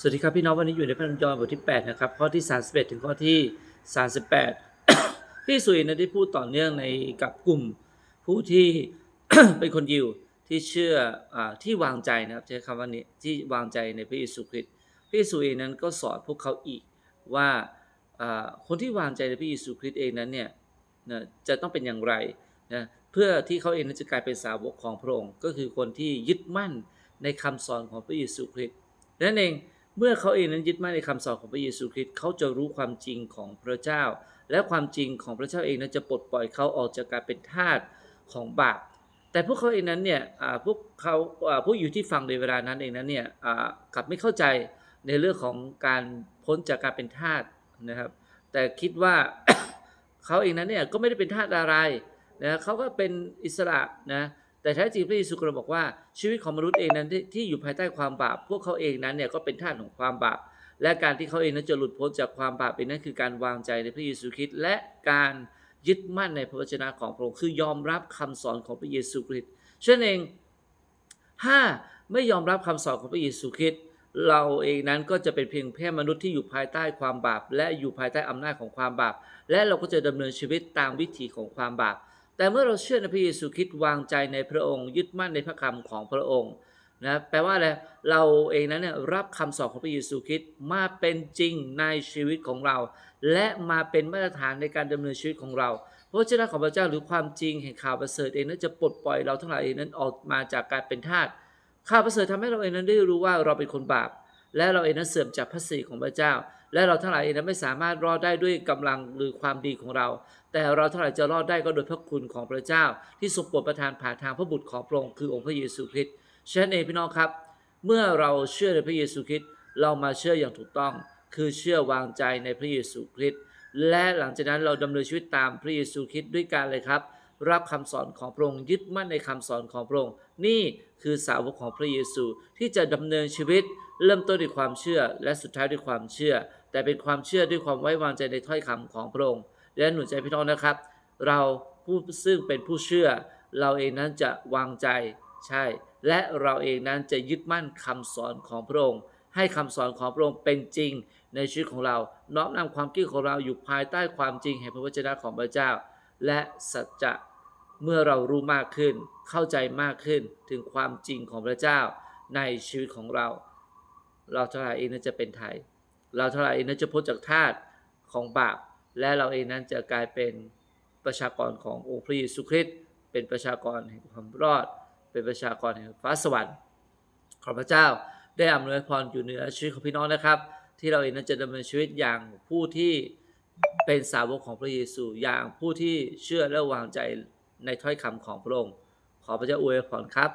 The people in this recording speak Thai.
สวัสดีครับพี่น้องวันนี้อยู่ในพระธรรมยอห์นบทที่ 8 นะครับ ข้อที่ 31 ถึงข้อที่ 38 พี่สุยนะได้พูดต่อเนื่องในกับกลุ่มผู้ที่ เป็นคนยิวที่เชื่ออที่วางใจนะครับใช้คำว่านี้ที่วางใจในพระเยซูคริสต์พี่สุยนั้นก็สอนพวกเขาอีกว่าคนที่วางใจในพระเยซูคริสต์เองนั้นเนี่ยนะจะต้องเป็นอย่างไรนะเพื่อที่เขาเองนั้นจะกลายเป็นสาวกของพระองค์ ก็คือคนที่ยึดมั่นในคำสอนของพระเยซูคริสต์นั่นเอง เมื่อเขาเองนั้นยึดมั่นในคำสอนของพระเยซูคริสต์เขาจะรู้ความจริงของพระเจ้า และความจริงของพระเจ้าเองนั้นจะปลดปล่อยเขาออกจากการเป็นทาสของบาปแต่พวกเขาเองนั้นเนี่ยพวกเขาผู้อยู่ที่ฟังในเวลานั้นเองนั้นเนี่ยกลับไม่เข้าใจในเรื่องของการพ้นจากการเป็นทาสนะครับ แต่คิดว่าเขาเองนั้นเนี่ยก็ไม่ได้เป็นทาสอะไรนะเขาก็เป็นอิสระนะ แต่แท้จริงพระเยซูกำลังบอกว่าชีวิตของมนุษย์เองนั้นที่ที่อยู่ภายใต้ความบาป พวกเขาเองนั้นเนี่ยก็เป็นทาสของความบาป และการที่เขาเองนั้นจะหลุดพ้นจากความบาปเองนั้นคือการวางใจในพระเยซูคริสต์และการยึดมั่นในพระวจนะของพระองค์คือยอมรับคำสอนของพระเยซูคริสต์ฉะนั้นเองถ้าไม่ยอมรับคำสอนของพระเยซูคริสต์เราเองนั้นก็จะเป็นเพียงแค่มนุษย์ที่อยู่ภายใต้ความบาป และอยู่ภายใต้อำนาจของความบาป และเราก็จะดำเนินชีวิตตามวิถีของความบาป แต่เมื่อเราเชื่อในพระเยซูคริสต์วางใจในพระองค์ ยึดมั่นในพระคำของพระองค์นะแปลว่าอะไรเราเองนั้นเนี่ยรับคำสอนของพระเยซูคริสต์มาเป็นจริงในชีวิตของเรา และมาเป็นมาตรฐานในการดำเนินชีวิตของเราพระเจ้าของพระเจ้าหรือความจริงแห่งข่าวประเสริฐเองนั้นจะปลดปล่อยเราทั้งหลายเองนั้นออกมาจากการเป็นทาสข่าวประเสริฐทำให้เราเองนั้นได้รู้ว่าเราเป็นคนบาป และเราเองนั้นเสื่อมจากพระสิริของพระเจ้า และเราทั้งหลายเองนั้นไม่สามารถรอดได้ด้วยกำลังหรือความดีของเรา แต่เราทั้งหลายจะรอดได้ก็โดยพระคุณของพระเจ้า ที่ทรงโปรดประทานผ่านทางพระบุตรของพระองค์คือองค์พระเยซูคริสต์ฉะนั้นเองพี่น้องครับ เมื่อเราเชื่อในพระเยซูคริสต์เรามาเชื่ออย่างถูกต้อง คือเชื่อวางใจในพระเยซูคริสต์และหลังจากนั้นเราดำเนินชีวิตตามพระเยซูคริสต์ด้วยการเลยครับ รับคำสอนของพระองค์ยึดมั่นในคำสอนของพระองค์นี่คือสาวกของพระเยซูที่จะดำเนินชีวิตเริ่มต้นด้วยความเชื่อ และสุดท้ายด้วยความเชื่อ แต่เป็นความเชื่อด้วยความไว้วางใจในถ้อยคำของพระองค์และหนุนใจพี่น้องนะครับ เราผู้ซึ่งเป็นผู้เชื่อ เราเองนั้นจะวางใจใช่ และเราเองนั้นจะยึดมั่นคำสอนของพระองค์ ให้คำสอนของพระองค์เป็นจริงในชีวิตของเรา น้อมนำความคิดของเราอยู่ภายใต้ความจริงแห่งพระวจนะของพระเจ้า และสัจจะเมื่อเรารู้มากขึ้น เข้าใจมากขึ้นถึงความจริงของพระเจ้าในชีวิตของเรา เราท่าไหร่เองนั้นจะเป็นไทย เราเท่าไหร่เองนั้นจะพ้นจากทาสของบาป และเราเองนั้นจะกลายเป็นประชากรขององค์พระเยซูคริสต์เป็นประชากรแห่งความรอด เป็นประชากรแห่งฟ้าสวรรค์ขอพระเจ้าได้อำนวยพรอยู่เหนือชีวิตของพี่น้องนะครับ ที่เราเองนั้นจะดำเนินชีวิตอย่างผู้ที่เป็นสาวกของพระเยซูอย่างผู้ที่เชื่อและวางใจในถ้อยคำของพระองค์ขอพระเจ้าอวยพรครับ